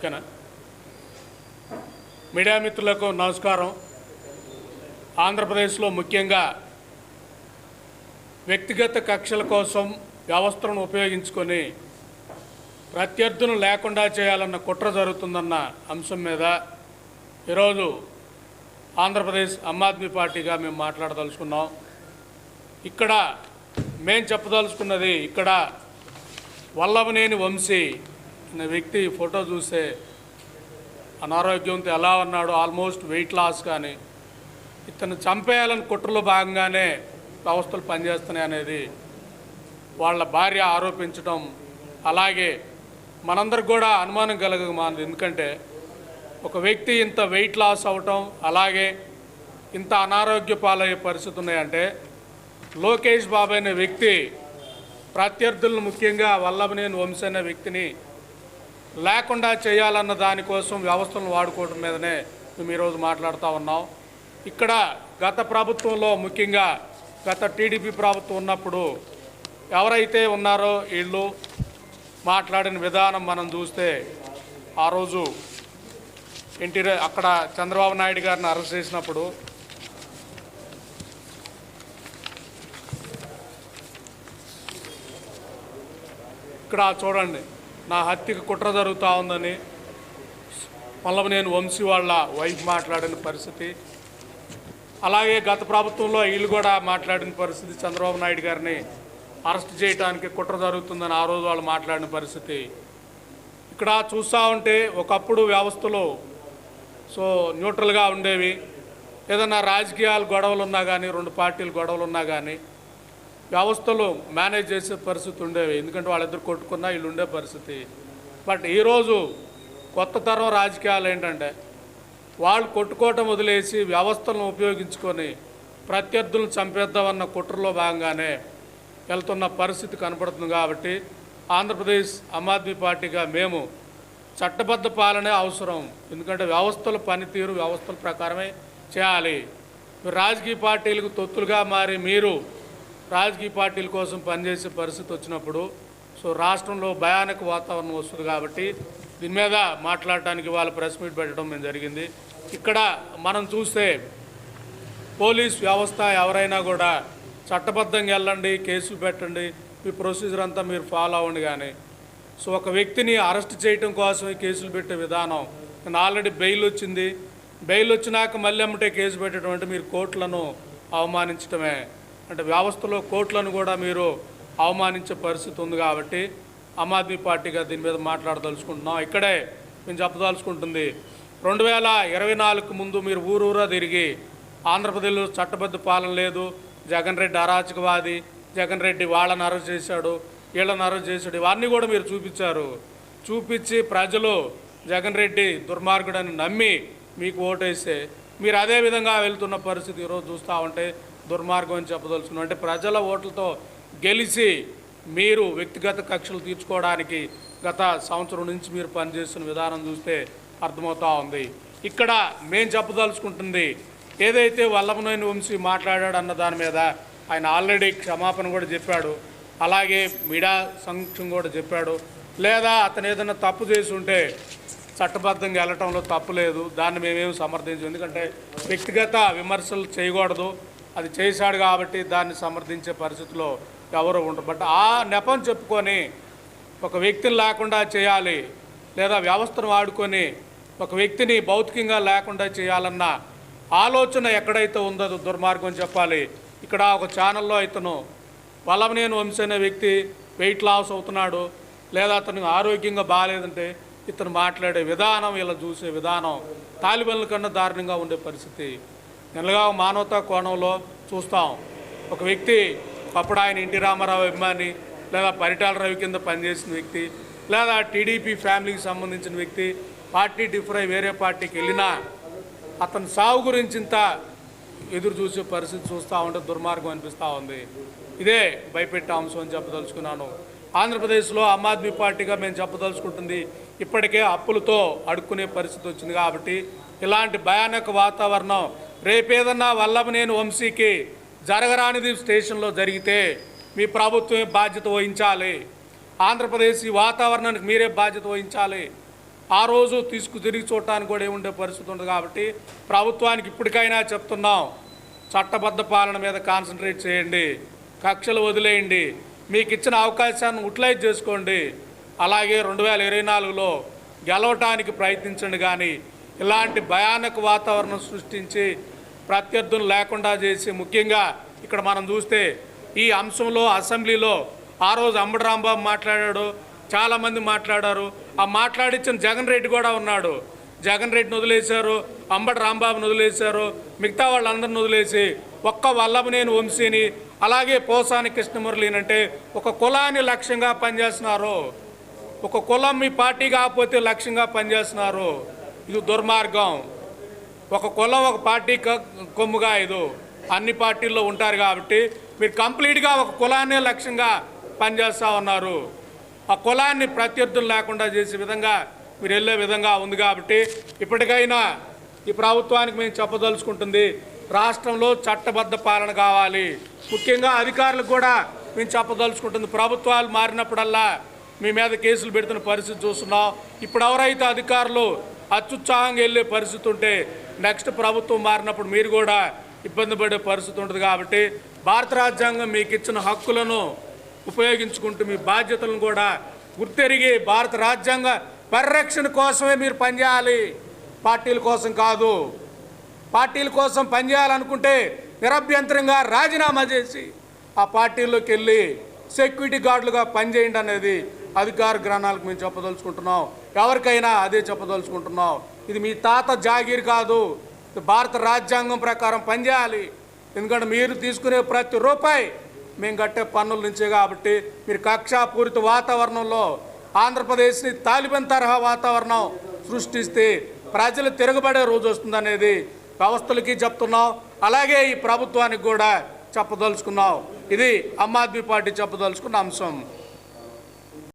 ఓకేనా? మీడియా మిత్రులకు నమస్కారం. ఆంధ్రప్రదేశ్లో ముఖ్యంగా వ్యక్తిగత కక్షల కోసం వ్యవస్థలను ఉపయోగించుకొని ప్రత్యర్థులను లేకుండా చేయాలన్న కుట్ర జరుగుతుందన్న అంశం మీద ఈరోజు ఆంధ్రప్రదేశ్ ఆమ్ ఆద్మీ పార్టీగా మేము మాట్లాడదలుచుకున్నాం. ఇక్కడ మేం చెప్పదలుచుకున్నది ఇక్కడ వల్లభనేని వంశీ అనే వ్యక్తి ఫోటో చూస్తే అనారోగ్యంతో ఎలా ఉన్నాడు ఆల్మోస్ట్ వెయిట్ లాస్ కానీ ఇతను చంపేయాలని కుట్రలో భాగంగానే వ్యవస్థలు పనిచేస్తున్నాయి అనేది వాళ్ళ భార్య ఆరోపించడం అలాగే మనందరికి కూడా అనుమానం కలగమానదు ఎందుకంటే ఒక వ్యక్తి ఇంత వెయిట్ లాస్ అవటం అలాగే ఇంత అనారోగ్య పాలయ్యే పరిస్థితి ఉన్నాయంటే లోకేష్ బాబు అనే వ్యక్తి ప్రత్యర్థులను ముఖ్యంగా వల్లభనేని వంశ అనే వ్యక్తిని లేకుండా చేయాలన్న దానికోసం వ్యవస్థలను వాడుకోవడం మీదనే మేము ఈరోజు మాట్లాడుతూ ఉన్నాం. ఇక్కడ గత ప్రభుత్వంలో ముఖ్యంగా గత టీడీపీ ప్రభుత్వం ఉన్నప్పుడు ఎవరైతే ఉన్నారో వీళ్ళు మాట్లాడిన విధానం మనం చూస్తే ఆ రోజు ఎన్టీ అక్కడ చంద్రబాబు నాయుడు గారిని అరెస్ట్ చేసినప్పుడు ఇక్కడ చూడండి. నా హత్యకు కుట్ర జరుగుతూ ఉందని నేను వంశీ వాళ్ళ వైఫ్ మాట్లాడిన పరిస్థితి. అలాగే గత ప్రభుత్వంలో వీళ్ళు కూడా మాట్లాడిన పరిస్థితి చంద్రబాబు నాయుడు గారిని అరెస్ట్ చేయడానికి కుట్ర జరుగుతుందని ఆ రోజు వాళ్ళు మాట్లాడిన పరిస్థితి. ఇక్కడ చూస్తూ ఉంటే ఒకప్పుడు వ్యవస్థలో సో న్యూట్రల్గా ఉండేవి. ఏదన్నా రాజకీయాలు గొడవలు ఉన్నా కానీ రెండు పార్టీలు గొడవలు ఉన్నా కానీ వ్యవస్థలు మేనేజ్ చేసే పరిస్థితి ఉండేవి. ఎందుకంటే వాళ్ళిద్దరు కొట్టుకున్నా వీళ్ళు ఉండే పరిస్థితి. బట్ ఈరోజు కొత్త తరం రాజకీయాలు ఏంటంటే వాళ్ళు కొట్టుకోవటం వదిలేసి వ్యవస్థలను ఉపయోగించుకొని ప్రత్యర్థులను చంపేద్దామన్న కుట్రలో భాగంగానే వెళ్తున్న పరిస్థితి కనపడుతుంది కాబట్టి ఆంధ్రప్రదేశ్ ఆమ్ ఆద్మీ పార్టీగా మేము చట్టబద్ధ పాలనే అవసరం. ఎందుకంటే వ్యవస్థల పనితీరు వ్యవస్థల ప్రకారమే చేయాలి. రాజకీయ పార్టీలకు తొత్తులుగా మారి మీరు రాజకీయ పార్టీల కోసం పనిచేసే పరిస్థితి వచ్చినప్పుడు సో రాష్ట్రంలో భయానక వాతావరణం వస్తుంది కాబట్టి దీని మీద మాట్లాడటానికి వాళ్ళ ప్రెస్ మీట్ పెట్టడం మేము జరిగింది. ఇక్కడ మనం చూస్తే పోలీస్ వ్యవస్థ ఎవరైనా కూడా చట్టబద్ధంగా వెళ్ళండి కేసులు పెట్టండి మీ ప్రొసీజర్ అంతా మీరు ఫాలో అవ్వండి కానీ సో ఒక వ్యక్తిని అరెస్ట్ చేయటం కోసం కేసులు పెట్టే విధానం. నేను ఆల్రెడీ బెయిల్ వచ్చింది. బెయిల్ వచ్చినాక మళ్ళీ అమ్మటే కేసు పెట్టడం అంటే మీరు కోర్టులను అవమానించడమే అంటే వ్యవస్థలో కోర్టులను కూడా మీరు అవమానించే పరిస్థితి ఉంది కాబట్టి ఆమ్ ఆద్మీ పార్టీగా దీని మీద మాట్లాడదలుచుకుంటున్నాం. ఇక్కడే మేము చెప్పదలుచుకుంటుంది రెండు వేల ఇరవై నాలుగు ముందు మీరు ఊరూరా తిరిగి ఆంధ్రప్రదేశ్లో చట్టబద్ధ పాలన లేదు జగన్ రెడ్డి అరాచకవాది జగన్ రెడ్డి వాళ్ళని అరెస్ట్ చేశాడు వీళ్ళని అరెస్ట్ చేశాడు ఇవన్నీ కూడా మీరు చూపించారు. చూపించి ప్రజలు జగన్ రెడ్డి దుర్మార్గుడని నమ్మి మీకు ఓటేస్తే మీరు అదే విధంగా వెళ్తున్న పరిస్థితి ఈరోజు చూస్తూ ఉంటే దుర్మార్గం అని చెప్పదలుచుకున్నాం. అంటే ప్రజల ఓట్లతో గెలిచి మీరు వ్యక్తిగత కక్షలు తీర్చుకోవడానికి గత సంవత్సరం నుంచి మీరు పనిచేస్తున్న విధానం చూస్తే అర్థమవుతూ ఉంది. ఇక్కడ మేం చెప్పదలుచుకుంటుంది ఏదైతే వల్లభనేని వంశీ మాట్లాడాడు అన్న దాని మీద ఆయన ఆల్రెడీ క్షమాపణ కూడా చెప్పాడు. అలాగే మీడియా సంక్షం కూడా చెప్పాడు. లేదా అతను ఏదైనా తప్పు చేసి ఉంటే చట్టబద్ధంగా వెళ్ళటంలో తప్పు లేదు. దాన్ని మేమేమి సమర్థించు ఎందుకంటే వ్యక్తిగత విమర్శలు చేయకూడదు. అది చేశాడు కాబట్టి దాన్ని సమర్థించే పరిస్థితిలో ఎవరు ఉండరు. బట్ ఆ నెపం చెప్పుకొని ఒక వ్యక్తిని లేకుండా చేయాలి లేదా వ్యవస్థను వాడుకొని ఒక వ్యక్తిని భౌతికంగా లేకుండా చేయాలన్న ఆలోచన ఎక్కడైతే ఉందో దుర్మార్గం చెప్పాలి. ఇక్కడ ఒక ఛానల్లో ఇతను బలం వంశీ అనే వ్యక్తి వెయిట్ లాస్ అవుతున్నాడు లేదా అతను ఆరోగ్యంగా బాగాలేదంటే ఇతను మాట్లాడే విధానం ఇలా చూసే విధానం తాలిబన్ల కన్నా దారుణంగా ఉండే పరిస్థితి. నిన్నగా మానవతా కోణంలో చూస్తాం. ఒక వ్యక్తి అప్పుడు ఆయన ఎన్టీ రామారావు అభిమాని లేదా పరిటాల రవి కింద పనిచేసిన వ్యక్తి లేదా టీడీపీ ఫ్యామిలీకి సంబంధించిన వ్యక్తి పార్టీ డిఫర్ అయి వేరే పార్టీకి వెళ్ళినా అతని సాగు గురించి ఇంత ఎదురు చూసే పరిస్థితి చూస్తూ ఉంటే దుర్మార్గం అనిపిస్తూ ఉంది. ఇదే భయపెట్టే అంశం అని చెప్పదలుచుకున్నాను. ఆంధ్రప్రదేశ్లో ఆమ్ ఆద్మీ పార్టీగా మేము చెప్పదలుచుకుంటుంది. ఇప్పటికే అప్పులతో అడుక్కునే పరిస్థితి వచ్చింది కాబట్టి ఇలాంటి భయానక వాతావరణం రేపేదన్నా వల్లభనేని వంశీకి జరగరానిది స్టేషన్లో జరిగితే మీ ప్రభుత్వమే బాధ్యత వహించాలి. ఆంధ్రప్రదేశ్ ఈ వాతావరణానికి మీరే బాధ్యత వహించాలి. ఆ రోజు తీసుకు తిరిగి చూడటానికి కూడా ఏముండే పరిస్థితి ఉంది కాబట్టి ప్రభుత్వానికి ఇప్పటికైనా చెప్తున్నాం చట్టబద్ధ పాలన మీద కాన్సన్ట్రేట్ చేయండి కక్షలు వదిలేయండి మీకు ఇచ్చిన అవకాశాన్ని ఉట్లైజ్ చేసుకోండి. అలాగే రెండు వేల ఇరవై నాలుగులో గెలవటానికి ప్రయత్నించండి కానీ ఇలాంటి భయానక వాతావరణం సృష్టించి ప్రత్యర్థులు లేకుండా చేసి ముఖ్యంగా ఇక్కడ మనం చూస్తే ఈ అంశంలో అసెంబ్లీలో ఆ రోజు అంబడి రాంబాబు మాట్లాడాడు చాలామంది మాట్లాడారు. ఆ మాట్లాడించిన జగన్ రెడ్డి కూడా ఉన్నాడు. జగన్ రెడ్డిని వదిలేశారు అంబటి రాంబాబుని వదిలేశారు మిగతా వాళ్ళందరిని వదిలేసి ఒక్క వల్లభనేని వంశీని అలాగే పోసాని కృష్ణమురళిని అంటే ఒక కులాన్ని లక్ష్యంగా పనిచేస్తున్నారు. ఒక కులం మీ పార్టీ కాకపోతే లక్ష్యంగా పనిచేస్తున్నారు. ఇది దుర్మార్గం. ఒక కులం ఒక పార్టీ కొమ్ముగా ఇది అన్ని పార్టీల్లో ఉంటారు కాబట్టి మీరు కంప్లీట్గా ఒక కులాన్నే లక్ష్యంగా పనిచేస్తూ ఉన్నారు. ఆ కులాన్ని ప్రత్యర్థులు లేకుండా చేసే విధంగా మీరు వెళ్ళే విధంగా ఉంది కాబట్టి ఇప్పటికైనా ఈ ప్రభుత్వానికి మేము చెప్పదలుచుకుంటుంది రాష్ట్రంలో చట్టబద్ధ పాలన కావాలి. ముఖ్యంగా అధికారులకు కూడా మేము చెప్పదలుచుకుంటుంది ప్రభుత్వాలు మారినప్పుడల్లా మీ మీద కేసులు పెడుతున్న పరిస్థితి చూస్తున్నాం. ఇప్పుడు ఎవరైతే అధికారులు అత్యుత్సాహంగా వెళ్ళే పరిస్థితి ఉంటే నెక్స్ట్ ప్రభుత్వం మారినప్పుడు మీరు కూడా ఇబ్బంది పడే పరిస్థితి ఉంటుంది కాబట్టి భారత రాజ్యాంగం మీకు ఇచ్చిన హక్కులను ఉపయోగించుకుంటూ మీ బాధ్యతలను కూడా గుర్తెరిగి భారత రాజ్యాంగ పరిరక్షణ కోసమే మీరు పనిచేయాలి. పార్టీల కోసం కాదు. పార్టీల కోసం పనిచేయాలనుకుంటే నిరభ్యంతరంగా రాజీనామా చేసి ఆ పార్టీల్లోకి వెళ్ళి సెక్యూరిటీ గార్డులుగా పనిచేయండి అనేది అధికార గ్రహణాలకు మేము చెప్పదలుచుకుంటున్నాం. ఎవరికైనా అదే చెప్పదలుచుకుంటున్నాం. ఇది మీ తాత జాగీర్ కాదు. భారత రాజ్యాంగం ప్రకారం పనిచేయాలి. ఎందుకంటే మీరు తీసుకునే ప్రతి రూపాయి మేము కట్టే పన్నుల నుంచే కాబట్టి మీరు కక్షాపూరిత వాతావరణంలో ఆంధ్రప్రదేశ్ని తాలిబన్ తరహా వాతావరణం సృష్టిస్తే ప్రజలు తిరగబడే రోజు వస్తుందనేది వ్యవస్థలకి చెప్తున్నాం. అలాగే ఈ ప్రభుత్వానికి కూడా చెప్పదలుచుకున్నాం. ఇది ఆమ్ ఆద్మీ పార్టీ చెప్పదలుచుకున్న అంశం.